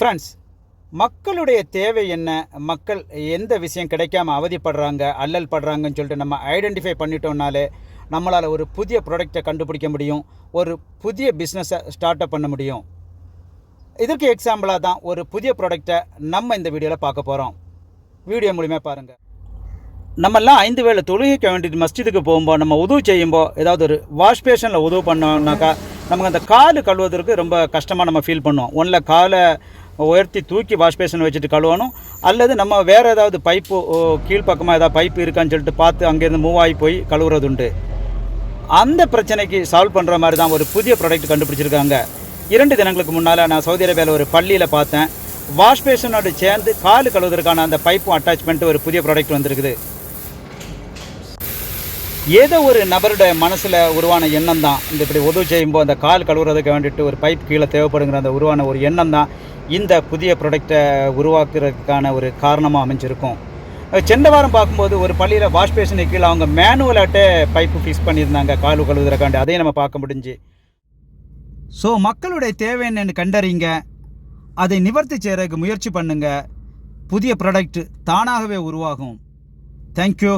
Friends மக்களுடைய தேவை என்ன? மக்கள் எந்த விஷயம் கிடைக்காம அவதிப்படுறாங்க அல்லல் படுறாங்கன்னு சொல்லிட்டு நம்ம ஐடென்டிஃபை பண்ணிட்டோம்னாலே நம்மளால் ஒரு புதிய ப்ராடக்டை கண்டுபிடிக்க முடியும் ஒரு புதிய பிஸ்னஸை ஸ்டார்ட் அப் பண்ண முடியும். இதற்கு எக்ஸாம்பிளாக தான் ஒரு புதிய ப்ராடக்டை நம்ம இந்த வீடியோவில் பார்க்க போகிறோம் வீடியோ மூலிமா பாருங்கள் நம்மெல்லாம் ஐந்து வேளை தொழுகைக்கு வேண்டிட்டு மஸ்ஜிதுக்கு போகும்போது நம்ம உதவு செய்யும்போது ஏதாவது ஒரு வாஷ் பேஷனில் உதவு பண்ணோம்னாக்கா நமக்கு அந்த காலு கழுவுவதற்கு ரொம்ப கஷ்டமாக நம்ம ஃபீல் பண்ணுவோம். ஒன்றில் காலை உயர்த்தி தூக்கி வாஷ் பேஷன் வச்சுட்டு கழுவணும். அல்லது நம்ம வேறு ஏதாவது பைப்பு கீழ்ப்பக்கமாக ஏதாவது பைப்பு இருக்கான்னு சொல்லிட்டு பார்த்து அங்கேருந்து மூவ் ஆகி போய் கழுவுறது உண்டு. அந்த பிரச்சனைக்கு சால்வ் பண்ணுற மாதிரி தான் ஒரு புதிய ப்ராடக்ட் கண்டுபிடிச்சிருக்காங்க. இரண்டு தினங்களுக்கு முன்னால் நான் சவுதி அரேபியாவில் ஒரு பள்ளியில் பார்த்தேன். வாஷ் பேஷனோடு சேர்ந்து கால் கழுவுவதற்கான அந்த பைப்பும் அட்டாச்மெண்ட் ஒரு புதிய ப்ராடக்ட் வந்திருக்குது. ஏதோ ஒரு நபருடைய மனசில் உருவான எண்ணம் தான் இந்த இப்படி உதவி செய்யும்போது அந்த கால் கழுவுறதுக்கு வேண்டிட்டு ஒரு பைப் கீழே தேவைப்படுங்கிற அந்த உருவான ஒரு எண்ணம் தான் இந்த புதிய ப்ராடக்டை உருவாக்குறதுக்கான ஒரு காரணமாக அமைஞ்சிருக்கும். சென்ற வாரம் பார்க்கும்போது ஒரு பள்ளியில் வாஷ் கீழே அவங்க மேனுவலாட்டே பைப்பு ஃபிக்ஸ் பண்ணியிருந்தாங்க கால் கழுவுறதுக்காண்டி. அதையும் நம்ம பார்க்க முடிஞ்சு. ஸோ மக்களுடைய தேவை என்னன்னு கண்டறிங்க. அதை நிவர்த்தி செய்கிறதுக்கு முயற்சி பண்ணுங்கள் புதிய ப்ராடக்ட் தானாகவே உருவாகும். தேங்க்யூ